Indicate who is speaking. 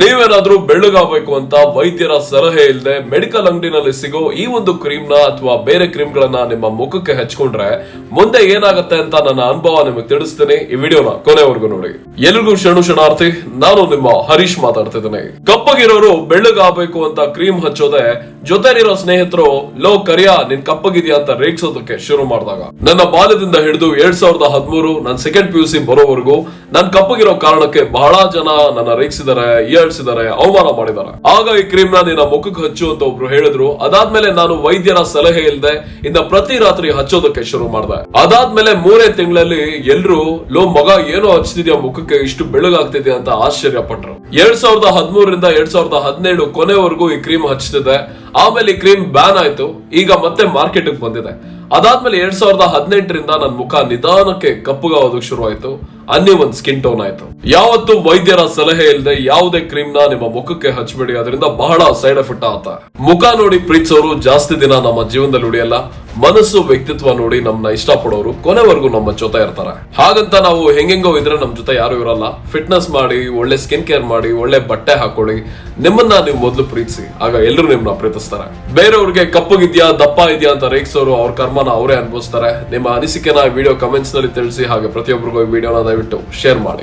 Speaker 1: ನೀವೇನಾದ್ರೂ ಬೆಳ್ಳಗಾಗಬೇಕು ಅಂತ ವೈದ್ಯರ ಸಲಹೆ ಇಲ್ಲದೆ ಮೆಡಿಕಲ್ ಅಂಗಡಿನಲ್ಲಿ ಸಿಗೋ ಈ ಒಂದು ಕ್ರೀಮ್ನ ಅಥವಾ ಬೇರೆ ಕ್ರೀಮ್ ಗಳನ್ನ ನಿಮ್ಮ ಮುಖಕ್ಕೆ ಹಚ್ಕೊಂಡ್ರೆ ಮುಂದೆ ಏನಾಗುತ್ತೆ ಅಂತ ನನ್ನ ಅನುಭವ ನಿಮಗೆ ತಿಳಿಸ್ತೇನೆ. ಈ ವಿಡಿಯೋನ ಕೊನೆವರೆಗೂ ನೋಡಿ. ಎಲ್ರಿಗೂ ಶರಣು ಶರಣಾರ್ಥಿ ನಾನು ನಿಮ್ಮ ಹರೀಶ್ ಮಾತಾಡ್ತಿದ್ದೇನೆ. ಕಪ್ಪಗಿರೋರು ಬೆಳ್ಳಗಾಗಬೇಕು ಅಂತ ಕ್ರೀಮ್ ಹಚ್ಚೋದೆ ಜೊತೆಲಿರೋ ಸ್ನೇಹಿತರು, ಲೋ ಕರಿಯಾ, ನಿನ್ ಕಪ್ಪಗಿದ್ಯಾ ಅಂತ ರೇಗಿಸೋದಕ್ಕೆ ಶುರು ಮಾಡಿದಾಗ. ನನ್ನ ಬಾಲ್ಯದಿಂದ ಹಿಡಿದು ಎರಡ್ ಸಾವಿರದ ಹದಿಮೂರು ನನ್ನ ಸೆಕೆಂಡ್ ಪಿ ಯು ಸಿ ಬರೋವರೆಗೂ ನನ್ ಕಪ್ಪಗಿರೋ ಕಾರಣಕ್ಕೆ ಬಹಳ ಜನ ನನ್ನ ರೇಗಿಸಿದ್ದಾರೆ ಏಳ್ಸಿದ್ದಾರೆ ಅವಮಾನ ಮಾಡಿದ್ದಾರೆ ಆಗ ಈ ಕ್ರೀಮ್ನ ನಿನ್ನ ಮುಖಕ್ಕೆ ಹಚ್ಚು ಅಂತ ಒಬ್ರು ಹೇಳಿದ್ರು. ಅದಾದ್ಮೇಲೆ ನಾನು ವೈದ್ಯರ ಸಲಹೆ ಇಲ್ಲದೆ ಇನ್ನ ಪ್ರತಿ ರಾತ್ರಿ ಹಚ್ಚೋದಕ್ಕೆ ಶುರು ಮಾಡಿದೆ. ಅದಾದ್ಮೇಲೆ ಮೂರೇ ತಿಂಗಳಲ್ಲಿ ಎಲ್ರು, ಲೋ ಮಗ, ಏನೋ ಹಚ್ತಿದ್ಯಾ ಮುಖಕ್ಕೆ, ಇಷ್ಟು ಬೆಳಗಾಗ್ತಿದೆ ಅಂತ ಆಶ್ಚರ್ಯ ಪಟ್ರು ಎರಡ್ ಸಾವಿರದ ಹದಿಮೂರರಿಂದ ಎರಡ್ ಸಾವಿರದ ಹದಿನೇಳು ಕೊನೆವರೆಗೂ ಈ ಕ್ರೀಮ್ ಹಚ್ತಿದೆ ಆಮೇಲೆ ಈ ಕ್ರೀಮ್ ಬ್ಯಾನ್ ಆಯ್ತು. ಈಗ ಮತ್ತೆ ಮಾರ್ಕೆಟ್ ಬಂದಿದೆ. ಅದಾದ್ಮೇಲೆ ಎರಡ್ ಸಾವಿರದ ಹದಿನೆಂಟರಿಂದ ನನ್ನ ಮುಖ ನಿಧಾನಕ್ಕೆ ಕಪ್ಪುಗಾಗೋದಕ್ಕೆ ಶುರುವಾಯಿತು. ಆಯ್ತು ಒಂದು ಸ್ಕಿನ್ ಟೋನ್ ಆಯ್ತು. ಯಾವತ್ತು ವೈದ್ಯರ ಸಲಹೆ ಇಲ್ಲದೆ ಯಾವುದೇ ಕ್ರೀಮ್ನ ನಿಮ್ಮ ಮುಖಕ್ಕೆ ಹಚ್ಚಬೇಡಿ ಅದರಿಂದ ಬಹಳ ಸೈಡ್ ಎಫೆಕ್ಟ್ ಆತ ಮುಖ ನೋಡಿ ಪ್ರೀತಿಸೋರು ಜಾಸ್ತಿ ದಿನ ನಮ್ಮ ಜೀವನದಲ್ಲಿ ಉಳಿಯಲ್ಲ. ಮನಸ್ಸು, ವ್ಯಕ್ತಿತ್ವ ನೋಡಿ ನಮ್ಮನ್ನ ಇಷ್ಟಪಡೋರು ಕೊನೆವರೆಗೂ ನಮ್ಮ ಜೊತೆ ಇರ್ತಾರೆ. ಹಾಗಂತ ನಾವು ಹೆಂಗೆಂಗೋ ಇದ್ರೆ ನಮ್ ಜೊತೆ ಯಾರು ಇರಲ್ಲ. ಫಿಟ್ನೆಸ್ ಮಾಡಿ, ಒಳ್ಳೆ ಸ್ಕಿನ್ ಕೇರ್ ಮಾಡಿ, ಒಳ್ಳೆ ಬಟ್ಟೆ ಹಾಕೊಳ್ಳಿ. ನಿಮ್ಮನ್ನ ನೀವು ಮೊದಲು ಪ್ರೀತಿಸಿ. ಆಗ ಎಲ್ಲರೂ ನಿಮ್ಮನ್ನ ಪ್ರೀತಿಸ್ತಾರೆ. ಬೇರೆಯವ್ರಿಗೆ ಕಪ್ಪಗಿದ್ಯಾ ದಪ್ಪ ಇದೆಯಾ ಅಂತ ರೇಗಿಸೋರು ಅವ್ರ ಕರ್ಮನ ಅವರೇ ಅನುಭವಿಸ್ತಾರೆ. ನಿಮ್ಮ ಅನಿಸಿಕೆನ ವಿಡಿಯೋ ಕಮೆಂಟ್ಸ್ನಲ್ಲಿ ತಿಳಿಸಿ, ಹಾಗೆ ಪ್ರತಿಯೊಬ್ಬರಿಗೂ ಈ ವಿಡಿಯೋನ ದಯವಿಟ್ಟು ಶೇರ್ ಮಾಡಿ.